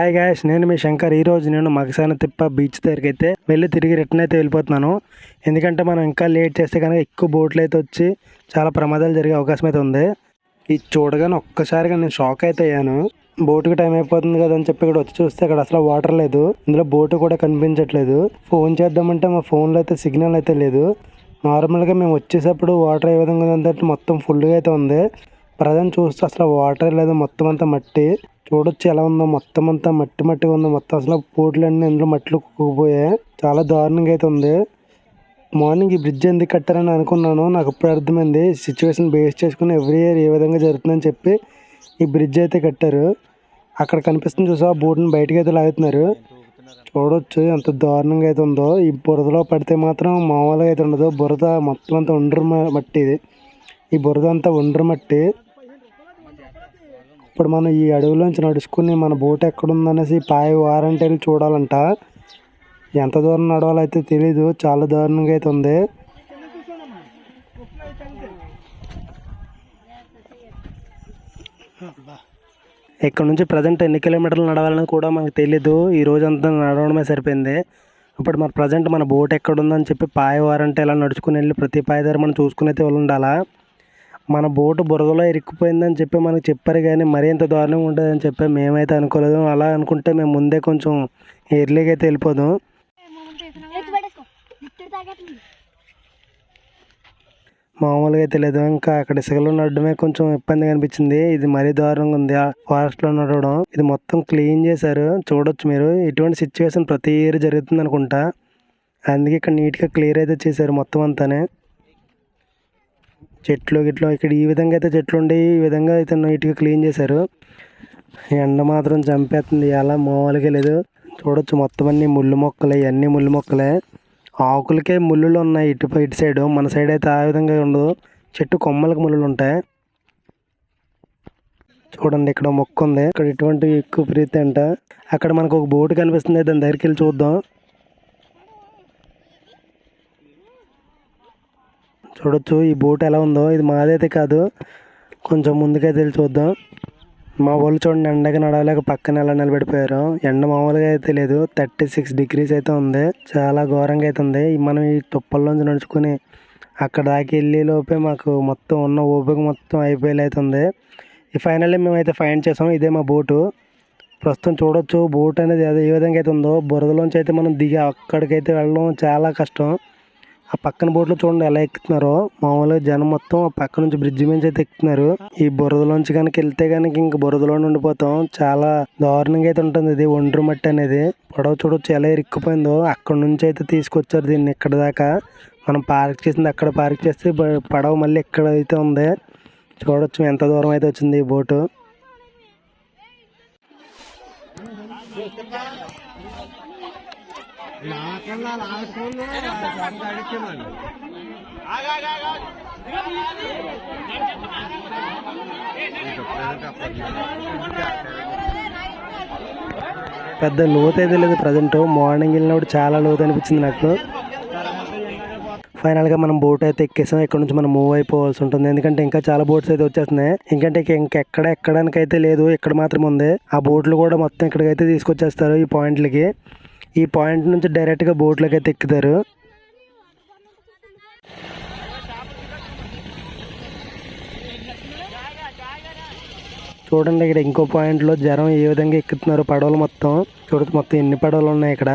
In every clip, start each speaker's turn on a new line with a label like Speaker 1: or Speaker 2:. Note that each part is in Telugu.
Speaker 1: హాయ్ గాయస్ నేను మీ శంకర్. ఈ రోజు నేను మగసాన తిప్ప బీచ్ దగ్గరికి అయితే వెళ్ళి తిరిగి రిటర్న్ అయితే వెళ్ళిపోతున్నాను. ఎందుకంటే మనం ఇంకా లేట్ చేస్తే కనుక ఎక్కువ బోట్లు అయితే వచ్చి చాలా ప్రమాదాలు జరిగే అవకాశం అయితే ఉంది. ఇది చూడగానే ఒక్కసారిగా నేను షాక్ అయితే అయ్యాను. బోటుకి టైం అయిపోతుంది కదా అని చెప్పి ఇక్కడ వచ్చి చూస్తే అక్కడ అసలు వాటర్ లేదు. ఇందులో బోటు కూడా కనిపించట్లేదు. ఫోన్ చేద్దామంటే మా ఫోన్లో అయితే సిగ్నల్ అయితే లేదు. నార్మల్గా మేము వచ్చేసప్పుడు వాటర్ ఏ విధంగా ఉందంటే మొత్తం ఫుల్గా అయితే ఉంది. ప్రజెంట్ చూస్తే అసలు వాటర్ లేదు మొత్తం అంతా మట్టి. చూడొచ్చు ఎలా ఉందో. మొత్తం అంతా మట్టి మట్టిగా ఉంది. మొత్తం అసలు పోట్లన్నీ ఇందులో మట్టిలో కుక్కుపోయాయి చాలా దారుణంగా అయితే ఉంది. మార్నింగ్ ఈ బ్రిడ్జ్ ఎందుకు కట్టారని అనుకున్నాను. నాకు ఇప్పుడు అర్థమైంది. సిచ్యువేషన్ బేస్ చేసుకుని ఎవ్రీ ఇయర్ ఏ విధంగా జరుగుతుందని చెప్పి ఈ బ్రిడ్జ్ అయితే కట్టారు. అక్కడ కనిపిస్తుంది చూసా ఆ బోట్ని బయటకు అయితే లాగుతున్నారు. చూడొచ్చు ఎంత దారుణంగా అయితే ఉందో. ఈ బురదలో పడితే మాత్రం మామూలుగా అయితే ఉండదు. బురద మొత్తం అంతా ఒండ్రు మట్టి ఇది. ఈ బురద అంతా ఒండ్రు మట్టి. ఇప్పుడు మనం ఈ అడవిలోంచి నడుచుకుని మన బోట్ ఎక్కడుందనేసి పాయ వారంటే చూడాలంట. ఎంత దూరం నడవాలో అయితే తెలీదు. చాలా దారుణంగా అయితే ఉంది. ఇక్కడ నుంచి ప్రజెంట్ ఎన్ని కిలోమీటర్లు నడవాలని కూడా మనకు తెలీదు. ఈ రోజు నడవడమే సరిపోయింది. ఇప్పుడు మన ప్రజెంట్ మన బోట్ ఎక్కడ ఉందని చెప్పి పాయ వారంటే ఇలా నడుచుకుని వెళ్ళి ప్రతి పాయ దగ్గర మనం చూసుకుని అయితే ఉండాలా? మన బోటు బురదలో ఇరుక్కుపోయిందని చెప్పి మనకు చెప్పారు కానీ మరీ ఇంత దారుణంగా ఉంటుందని చెప్పి మేమైతే అనుకోలేదు. అలా అనుకుంటే మేము ముందే కొంచెం ఎర్లీగా అయితే వెళ్ళిపోదాం. మామూలుగా అయితే లేదు. ఇంకా అక్కడ ఇసుకలో నడడమే కొంచెం ఇబ్బందిగా అనిపించింది. ఇది మరీ దారుణంగా ఉంది. ఆ ఫారెస్ట్లో నడవడం. ఇది మొత్తం క్లీన్ చేశారు. చూడొచ్చు మీరు. ఇటువంటి సిచ్యువేషన్ ప్రతి ఇయర్ జరుగుతుంది అనుకుంటా. అందుకే ఇక్కడ నీట్గా క్లియర్ అయితే చేశారు మొత్తం అంతానే. చెట్లు గిట్లు ఇక్కడ ఈ విధంగా అయితే చెట్లు ఉండి ఈ విధంగా అయితే నీట్గా క్లీన్ చేశారు. ఎండ మాత్రం చంపేస్తుంది ఎలా మామూలుగా లేదు. చూడొచ్చు మొత్తం అన్ని ముళ్ళు మొక్కలే ఇవన్నీ ముళ్ళు మొక్కలే. ఆకులకే ముళ్ళులు ఉన్నాయి ఇటు ఇటు సైడు. మన సైడ్ అయితే ఆ విధంగా ఉండదు. చెట్టు కొమ్మలకు ముళ్ళు ఉంటాయి. చూడండి ఇక్కడ మొక్క ఉంది. ఇక్కడ ఇటువంటి ఎక్కువ ప్రీతి అంట. అక్కడ మనకు ఒక బోటు కనిపిస్తుంది దాని దగ్గరికి వెళ్ళి చూద్దాం. చూడొచ్చు. ఈ బోట్ ఎలా ఉందో ఇది మాదైతే కాదు. కొంచెం ముందుకైతే వెళ్ళి చూద్దాం. మా వాళ్ళు చూడండి ఎండగా నడవలేక పక్కన ఎలా నిలబడిపోయారు. ఎండ మామూలుగా అయితే లేదు. థర్టీ సిక్స్ డిగ్రీస్ అయితే ఉంది. చాలా ఘోరంగా అయితే ఉంది. మనం ఈ తుప్పల్లోంచి నడుచుకుని అక్కడ దాకా వెళ్ళే లోపే మాకు మొత్తం ఉన్న ఓపిక మొత్తం అయిపోయేలా అయితే ఉంది. ఈ ఫైనల్లీ మేమైతే ఫైండ్ చేసాం. ఇదే మా బోటు. ప్రస్తుతం చూడొచ్చు. బోట్ అనేది ఏ విధంగా అయితే ఉందో బురదలోంచి అయితే మనం దిగి అక్కడికైతే వెళ్ళడం చాలా కష్టం. ఆ పక్కన బోట్లో చూడండి ఎలా ఎక్కుతున్నారో. మామూలుగా జనం మొత్తం ఆ పక్క నుంచి బ్రిడ్జ్ మీద అయితే ఎక్కుతున్నారు. ఈ బురదలోంచి కనుక వెళ్తే కనుక ఇంక బురదలో ఉండిపోతాం. చాలా దారుణంగా అయితే ఉంటుంది ఇది ఒండ్రు మట్టి అనేది. పడవ చూడొచ్చు ఎలా ఇరుక్కుపోయిందో. అక్కడ నుంచి అయితే తీసుకొచ్చారు దీన్ని ఇక్కడ దాకా. మనం పార్క్ చేసింది అక్కడ పార్క్ చేస్తే పడవ మళ్ళీ ఇక్కడ అయితే ఉంది. చూడొచ్చు ఎంత దూరం అయితే వచ్చింది ఈ బోటు. పెద్ద లోతు అయితే లేదు ప్రజెంట్. మార్నింగ్ వెళ్ళినప్పుడు చాలా లోతు అనిపించింది నాకు. ఫైనల్గా మనం బోట్ అయితే ఎక్కేసాం. ఇక్కడ నుంచి మనం మూవ్ అయిపోవాల్సి ఉంటుంది. ఎందుకంటే ఇంకా చాలా బోట్స్ అయితే వచ్చేస్తున్నాయి. ఎందుకంటే ఇంకెక్కడ ఎక్కడానికి అయితే లేదు ఇక్కడ మాత్రం ఉంది. ఆ బోట్లు కూడా మొత్తం ఇక్కడికైతే తీసుకొచ్చేస్తారు ఈ పాయింట్లకి ఈ పాయింట్ నుంచి డైరెక్ట్గా బోట్లోకి అయితే ఎక్కుతారు. చూడండి ఇక్కడ ఇంకో పాయింట్లో జ్వరం ఏ విధంగా ఎక్కుతున్నారు పడవలు మొత్తం. చూడచ్చు మొత్తం ఎన్ని పడవలు ఉన్నాయి ఇక్కడ.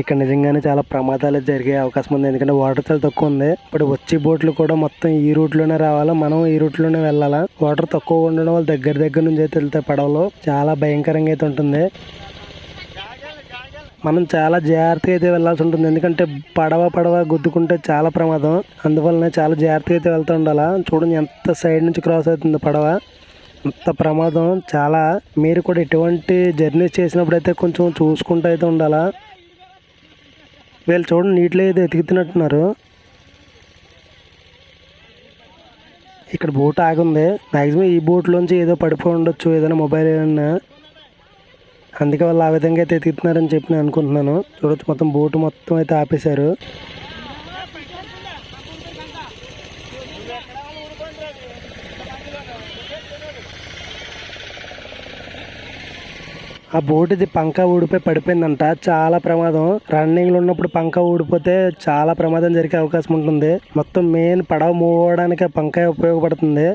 Speaker 1: ఇక్కడ నిజంగానే చాలా ప్రమాదాలు జరిగే అవకాశం ఉంది. ఎందుకంటే వాటర్ చాలా తక్కువ ఉంది. ఇప్పుడు వచ్చే బోట్లు కూడా మొత్తం ఈ రూట్లోనే రావాలా? మనం ఈ రూట్లోనే వెళ్ళాలా? వాటర్ తక్కువ ఉండడం వల్ల దగ్గర దగ్గర నుంచి అయితే వెళ్తాయి పడవలు చాలా భయంకరంగా అయితే ఉంటుంది. మనం చాలా జాగ్రత్తగా అయితే వెళ్ళాల్సి ఉంటుంది. ఎందుకంటే పడవ పడవ గుద్దుకుంటే చాలా ప్రమాదం. అందువల్లనే చాలా జాగ్రత్తగా అయితే వెళ్తూ ఉండాలా? చూడండి ఎంత సైడ్ నుంచి క్రాస్ అవుతుంది పడవ. అంత ప్రమాదం. చాలా మీరు కూడా ఎటువంటి జర్నీస్ చేసినప్పుడు అయితే కొంచెం చూసుకుంటూ అయితే ఉండాలా? వీళ్ళు చూడండి నీటిలో ఏదో ఎతికితున్నట్టున్నారు. ఇక్కడ బోట్ ఆగుంది మ్యాక్సిమం ఈ బోట్లోంచి ఏదో పడిపోయి ఉండొచ్చు ఏదైనా మొబైల్ ఏదైనా. అందుకే వాళ్ళు ఆ విధంగా అయితే తిరుగుతున్నారని చెప్పి నేను అనుకుంటున్నాను. చూడొచ్చు మొత్తం బోటు మొత్తం అయితే ఆపేశారు. ఆ బోట్ ఇది పంక ఊడిపోయి పడిపోయిందంట. చాలా ప్రమాదం. రన్నింగ్లో ఉన్నప్పుడు పంక ఊడిపోతే చాలా ప్రమాదం జరిగే అవకాశం ఉంటుంది. మొత్తం మెయిన్ పడవ మూవ్ అవ్వడానికి ఆ పంక ఉపయోగపడుతుంది.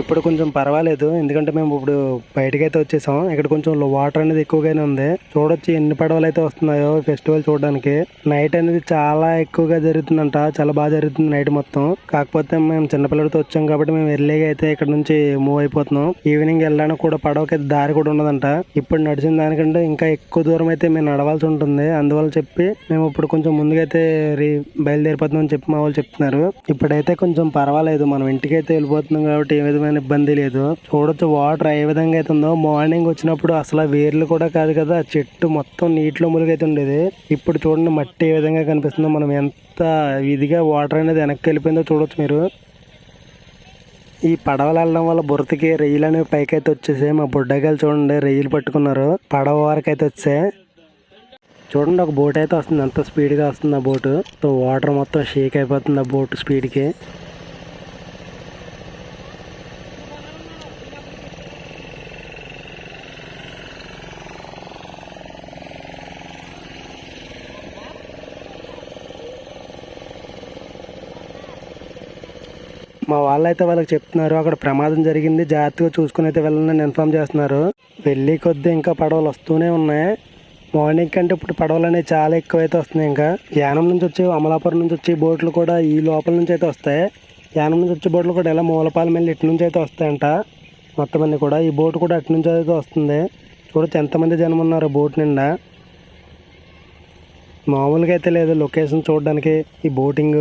Speaker 1: ఇప్పుడు కొంచెం పర్వాలేదు. ఎందుకంటే మేము ఇప్పుడు బయటకైతే వచ్చేసాం. ఇక్కడ కొంచెం వాటర్ అనేది ఎక్కువగానే ఉంది. చూడొచ్చు ఎన్ని పడవలు అయితే వస్తున్నాయో ఫెస్టివల్ చూడడానికి. నైట్ అనేది చాలా ఎక్కువగా జరుగుతుందంట. చాలా బాగా జరుగుతుంది నైట్ మొత్తం. కాకపోతే మేము చిన్నపిల్లలతో వచ్చాం కాబట్టి మేము ఎర్లీగా అయితే ఇక్కడ నుంచి మూవ్ అయిపోతున్నాం. ఈవినింగ్ వెళ్ళడానికి కూడా పడవకి దారి కూడా ఉండదంట. ఇప్పుడు నడిచిన దానికంటే ఇంకా ఎక్కువ దూరం అయితే మేము నడవాల్సి ఉంటుంది. అందువల్ల చెప్పి మేము ఇప్పుడు కొంచెం ముందుకైతే రీ బయలుదేరిపోతున్నాం అని చెప్పి మా వాళ్ళు చెప్తున్నారు. ఇప్పుడైతే కొంచెం పర్వాలేదు. మనం ఇంటికైతే వెళ్ళిపోతున్నాం కాబట్టి ఏ విధమైన ఇబ్బంది లేదు. చూడొచ్చు వాటర్ ఏ విధంగా అయితే ఉందో. మార్నింగ్ వచ్చినప్పుడు అసలు వేర్లు కూడా కాదు కదా. ఆ చెట్టు మొత్తం నీటిలో మునిగైతే ఉండేది. ఇప్పుడు చూడండి మట్టి ఏ విధంగా కనిపిస్తుందో. మనం ఎంత ఇదిగా వాటర్ అనేది వెనక్కి వెళ్ళిపోయిందో చూడొచ్చు మీరు. ఈ పడవలు వెళ్ళడం వల్ల బురతకి రెయ్యలు అనేవి పైకి అయితే వచ్చేసాయి. మా బుడ్డగాలు చూడండి రెయ్యలు పట్టుకున్నారు. పడవ వరకు అయితే వచ్చాయి. చూడండి ఒక బోట్ అయితే వస్తుంది. ఎంత స్పీడ్గా వస్తుంది ఆ బోటు. వాటర్ మొత్తం షేక్ అయిపోతుంది ఆ బోట్ స్పీడ్కి. మా వాళ్ళైతే వాళ్ళకి చెప్తున్నారు అక్కడ ప్రమాదం జరిగింది జాగ్రత్తగా చూసుకుని అయితే వెళ్ళాలని ఇన్ఫామ్ చేస్తున్నారు. వెళ్ళి కొద్దీ ఇంకా పడవలు వస్తూనే ఉన్నాయి. మార్నింగ్ కంటే ఇప్పుడు పడవలు అనేవి చాలా ఎక్కువ అయితే వస్తున్నాయి ఇంకా. యానం నుంచి వచ్చి అమలాపురం నుంచి వచ్చే బోట్లు కూడా ఈ లోపల నుంచి అయితే వస్తాయి. యానం నుంచి వచ్చే బోట్లు కూడా ఎలా మూలపాలెం వెళ్ళి ఇటు నుంచి అయితే వస్తాయంట. మొత్తం అన్ని కూడా ఈ బోట్ కూడా అటు నుంచి అయితే వస్తుంది. చూడొచ్చు ఎంతమంది జనం ఉన్నారు బోట్ నిండా. మామూలుగా అయితే లేదు లొకేషన్ చూడడానికి ఈ బోటింగ్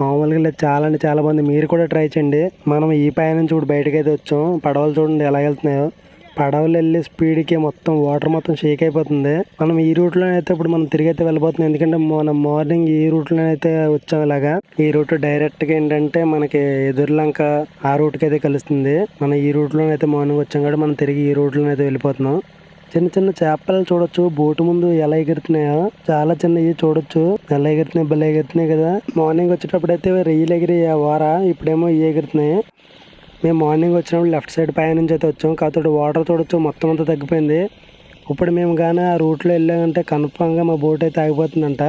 Speaker 1: మామూలుగా లేదు. చాలా అంటే చాలా మంది. మీరు కూడా ట్రై చేయండి. మనం ఈ పై నుంచి ఇప్పుడు బయటకు అయితే వచ్చాం. పడవలు చూడండి ఎలా వెళ్తున్నాయో. పడవలు వెళ్ళే స్పీడ్కి మొత్తం వాటర్ మొత్తం షేక్ అయిపోతుంది. మనం ఈ రూట్లో అయితే ఇప్పుడు మనం తిరిగి అయితే వెళ్ళిపోతున్నాం ఎందుకంటే మనం మార్నింగ్ ఈ రూట్లో అయితే వచ్చాం ఇలాగా. ఈ రూట్ డైరెక్ట్గా ఏంటంటే మనకి ఎదుర్లంక ఆ రూట్కి అయితే కలుస్తుంది. మనం ఈ రూట్లో అయితే మార్నింగ్ వచ్చాం కాబట్టి మనం తిరిగి ఈ రూట్లో అయితే వెళ్ళిపోతున్నాం. చిన్న చిన్న చేపలు చూడొచ్చు. బోటు ముందు ఎలా ఎగురుతున్నాయో చాలా చిన్నవి చూడొచ్చు. ఎలా ఎగురుతున్నాయి? భలే ఎగురుతున్నాయి కదా. మార్నింగ్ వచ్చేటప్పుడు అయితే రెయ్యలు ఎగిరి వార ఇప్పుడేమో ఇవి ఎగురుతున్నాయి. మేము మార్నింగ్ వచ్చినప్పుడు లెఫ్ట్ సైడ్ పై నుంచి అయితే వచ్చాం. కాకపోతే వాటర్ చూడొచ్చు. మొత్తం అంతా తగ్గిపోయింది. ఇప్పుడు మేము కానీ ఆ రూట్లో వెళ్ళామంటే కన్ఫామ్గా మా బోట్ అయితే ఆగిపోతుందంట.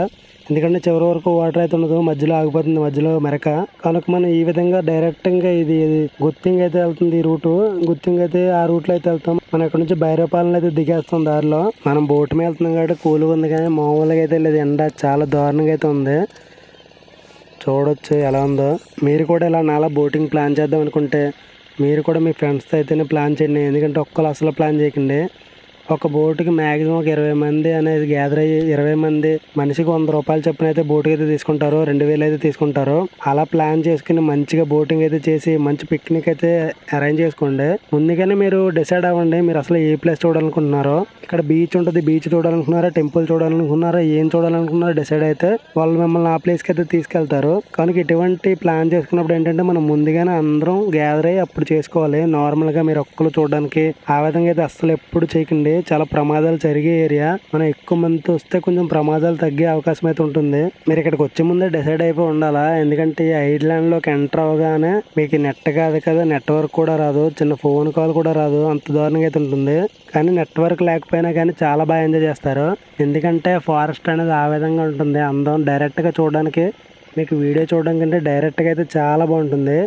Speaker 1: ఎందుకంటే చివరి వరకు వాటర్ అయితే ఉండదు మధ్యలో ఆగిపోతుంది మధ్యలో మెరక. కనుక మనం ఈ విధంగా డైరెక్ట్గా ఇది ఇది గుత్తింగ్ అయితే వెళ్తుంది ఈ రూటు. గుత్తింగ్ అయితే ఆ రూట్లో అయితే వెళ్తాం. మనం ఇక్కడ నుంచి భైరవపాలన అయితే దిగేస్తాం దారిలో. మనం బోట్ మీద వెళ్తున్నాం కాబట్టి కూలుగా ఉంది కానీ మామూలుగా అయితే లేదు. ఎండ చాలా దారుణంగా అయితే ఉంది. చూడొచ్చు ఎలా ఉందో. మీరు కూడా ఇలా నాలా బోటింగ్ ప్లాన్ చేద్దాం అనుకుంటే మీరు కూడా మీ ఫ్రెండ్స్తో అయితేనే ప్లాన్ చేయండి. ఎందుకంటే ఒక్కరు అసలు ప్లాన్ చేయకండి. ఒక బోటుకి మ్యాక్సిమం ఒక ఇరవై మంది అనేది గ్యాదర్ అయ్యి ఇరవై మంది మనిషికి వంద రూపాయలు చొప్పున అయితే బోటుకి అయితే తీసుకుంటారు రెండు వేలు అయితే తీసుకుంటారు అలా ప్లాన్ చేసుకుని మంచిగా బోటింగ్ అయితే చేసి మంచి పిక్నిక్ అయితే అరేంజ్ చేసుకోండి. ముందుగానే మీరు డిసైడ్ అవ్వండి మీరు అసలు ఏ ప్లేస్ చూడాలనుకుంటున్నారో. ఇక్కడ బీచ్ ఉంటుంది బీచ్ చూడాలనుకున్నారా టెంపుల్ చూడాలనుకున్నారా ఏం చూడాలనుకున్నారో డిసైడ్ అయితే వాళ్ళు మిమ్మల్ని ఆ ప్లేస్కి అయితే తీసుకెళ్తారు. కనుక ఇటువంటి ప్లాన్ చేసుకున్నప్పుడు ఏంటంటే మనం ముందుగానే అందరం గ్యాదర్ అయ్యి అప్పుడు చేసుకోవాలి. నార్మల్గా మీరు ఒక్కరు చూడడానికి ఆ విధంగా అయితే అస్సలు ఎప్పుడు చేయకండి. చాలా ప్రమాదాలు జరిగే ఏరియా. మనం ఎక్కువ మంది వస్తే కొంచెం ప్రమాదాలు తగ్గే అవకాశం అయితే ఉంటుంది. మీరు ఇక్కడికి వచ్చే ముందే డిసైడ్ అయిపోయి ఉండాలా? ఎందుకంటే ఈ ఐర్లాండ్లోకి ఎంటర్ అవగానే మీకు నెట్ కాదు కదా నెట్వర్క్ కూడా రాదు చిన్న ఫోన్ కాల్ కూడా రాదు అంత దారుణంగా అయితే ఉంటుంది. కానీ నెట్వర్క్ లేకపోయినా కానీ చాలా బాగా ఎంజాయ్ చేస్తారు. ఎందుకంటే ఫారెస్ట్ అనేది ఆ విధంగా ఉంటుంది. అందం డైరెక్ట్గా చూడడానికి మీకు వీడియో చూడడం కంటే డైరెక్ట్గా అయితే చాలా బాగుంటుంది.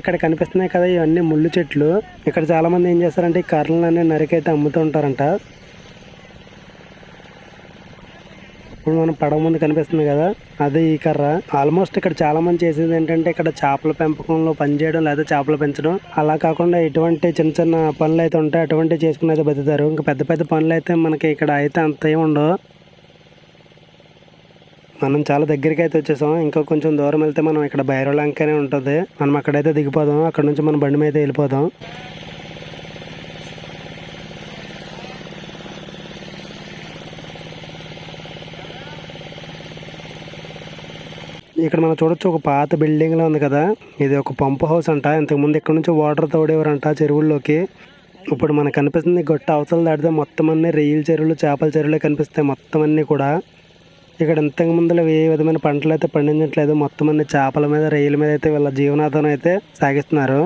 Speaker 1: ఇక్కడ కనిపిస్తున్నాయి కదా ఇవన్నీ ముళ్ళు చెట్లు. ఇక్కడ చాలా మంది ఏం చేస్తారంటే ఈ కర్రలన్నీ నరికైతే అమ్ముతూ ఉంటారంట. ఇప్పుడు మనం పడవ ముందు కనిపిస్తుంది కదా అదే ఈ కర్ర. ఆల్మోస్ట్ ఇక్కడ చాలా మంది చేసేది ఏంటంటే ఇక్కడ చేపల పెంపకంలో పనిచేయడం లేదా చేపలు పెంచడం. అలా కాకుండా ఎటువంటి చిన్న చిన్న పనులు అయితే ఉంటాయి అటువంటి చేసుకుని అయితే బతుకుతారు. ఇంకా పెద్ద పెద్ద పనులు అయితే మనకి ఇక్కడ అయితే అంత ఏమి ఉండవు. మనం చాలా దగ్గరికి అయితే వచ్చేసాం. ఇంకా కొంచెం దూరం వెళ్తే మనం ఇక్కడ భైరవలంకనే ఉంటుంది. మనం అక్కడైతే దిగిపోదాం. అక్కడ నుంచి మన బండి మీద వెళ్ళిపోదాం. ఇక్కడ మనం చూడొచ్చు ఒక పాత బిల్డింగ్లో ఉంది కదా. ఇది ఒక పంప్ హౌస్ అంట. ఇంతకు ముందు ఇక్కడ నుంచి వాటర్ తోడేవారంట చెరువుల్లోకి. ఇప్పుడు మనకు కనిపిస్తుంది గొట్ట అవసరం దాటితే మొత్తం అన్ని రొయ్యల చెరువులు చేపల చెరువులే కనిపిస్తాయి మొత్తం అన్ని కూడా. ఇక్కడ ఇంతకు ముందులో ఏ విధమైన పంటలు అయితే పండించట్లేదు మొత్తం అన్ని చేపల మీద రొయ్యల మీద అయితే వీళ్ళ జీవనాధారం అయితే సాగిస్తున్నారు.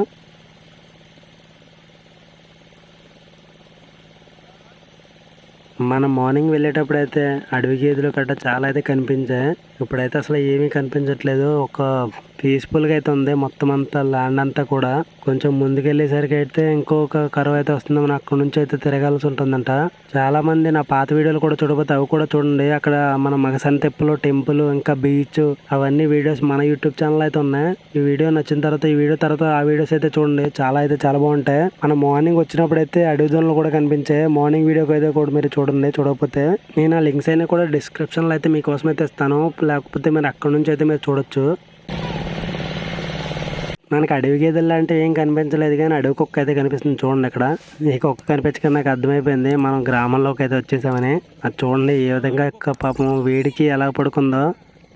Speaker 1: మనం మార్నింగ్ వెళ్ళేటప్పుడు అయితే అడవి గేదెలు గట్రా చాలా అయితే కనిపించాయి. ఇప్పుడైతే అసలు ఏమీ కనిపించట్లేదు. ఒక పీస్ఫుల్గా అయితే ఉంది. మొత్తం అంతా ల్యాండ్ అంతా కూడా. కొంచెం ముందుకెళ్ళేసరికి అయితే ఇంకొక కరువు అయితే వస్తుంది. మనం అక్కడ నుంచి అయితే తిరగాల్సి ఉంటుందంట. చాలా మంది నా పాత వీడియోలు కూడా చూడకపోతే అవి కూడా చూడండి. అక్కడ మన మగసన్ తెప్పలు టెంపుల్ ఇంకా బీచ్ అవన్నీ వీడియోస్ మన యూట్యూబ్ ఛానల్ అయితే ఉన్నాయి. ఈ వీడియో నచ్చిన తర్వాత ఈ వీడియో తర్వాత ఆ వీడియోస్ అయితే చూడండి. చాలా అయితే చాలా బాగుంటాయి. మనం మార్నింగ్ వచ్చినప్పుడు అయితే అడవి జోన్లు కూడా కనిపించాయి. మార్నింగ్ వీడియోకి అయితే కూడా మీరు చూడండి చూడకపోతే నేను ఆ లింక్స్ అయినా కూడా డిస్క్రిప్షన్లో అయితే మీకోసం అయితే ఇస్తాను. లేకపోతే మీరు అక్కడ నుంచి అయితే మీరు చూడొచ్చు. మనకి అడవి గేదెలు లాంటివి ఏం కనిపించలేదు కానీ అడవి కుక్క అయితే కనిపిస్తుంది చూడండి ఇక్కడ. ఈ కుక్క కనిపించక నాకు అర్థమైపోయింది. మనం గ్రామంలోకి అయితే వచ్చేసామని. అది చూడండి ఏ విధంగా పాపం వేడికి ఎలా పడుకుందో.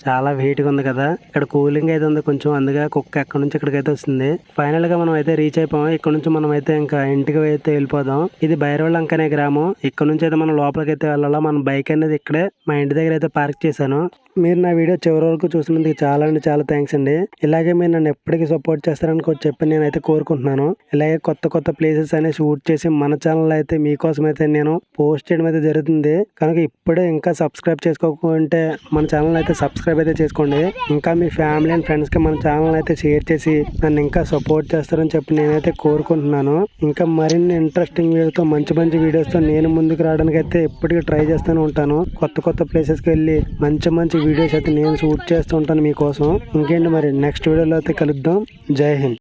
Speaker 1: చాలా వెయిట్గా ఉంది కదా. ఇక్కడ కూలింగ్ అయితే ఉంది కొంచెం. అందుగా కుక్క ఎక్కడి నుంచి ఇక్కడికి అయితే వస్తుంది. ఫైనల్గా మనం అయితే రీచ్ అయిపోయాం. ఇక్కడ నుంచి మనం అయితే ఇంకా ఇంటికి అయితే వెళ్ళిపోదాం. ఇది బైరవల్ అనే గ్రామం. ఇక్కడ నుంచి అయితే మనం లోపలికి అయితే వెళ్ళాలా? మన బైక్ అనేది ఇక్కడే మా ఇంటి దగ్గర అయితే పార్క్ చేశాను. మీరు నా వీడియో చివరి వరకు చూసినందుకు చాలా అంటే చాలా థ్యాంక్స్ అండి. ఇలాగే మీరు నన్ను ఎప్పటికీ సపోర్ట్ చేస్తారని చెప్పి నేనైతే కోరుకుంటున్నాను. ఇలాగే కొత్త కొత్త ప్లేసెస్ అనేవి షూట్ చేసి మన ఛానల్ అయితే మీకోసం అయితే నేను పోస్ట్ చేయడం అయితే జరుగుతుంది. కనుక ఇప్పుడే ఇంకా సబ్స్క్రైబ్ చేసుకోకుంటే మన ఛానల్ అయితే సబ్స్క్రైబ్ అయితే చేసుకోండి. ఇంకా మీ ఫ్యామిలీ అండ్ ఫ్రెండ్స్కి మన ఛానల్ అయితే షేర్ చేసి నన్ను ఇంకా సపోర్ట్ చేస్తారని చెప్పి నేనైతే కోరుకుంటున్నాను. ఇంకా మరిన్ని ఇంట్రెస్టింగ్ వీడియోతో మంచి మంచి వీడియోస్తో నేను ముందుకు రావడానికి అయితే ఎప్పటికీ ట్రై చేస్తూనే ఉంటాను. కొత్త కొత్త ప్లేసెస్కి వెళ్ళి మంచి మంచి వీడియోస్ అయితే నేను షూట్ చేస్తూ ఉంటాను మీకోసం. ఇంకేంటి మరి? నెక్స్ట్ వీడియోలో అయితే కలుద్దాం. జై హింద్.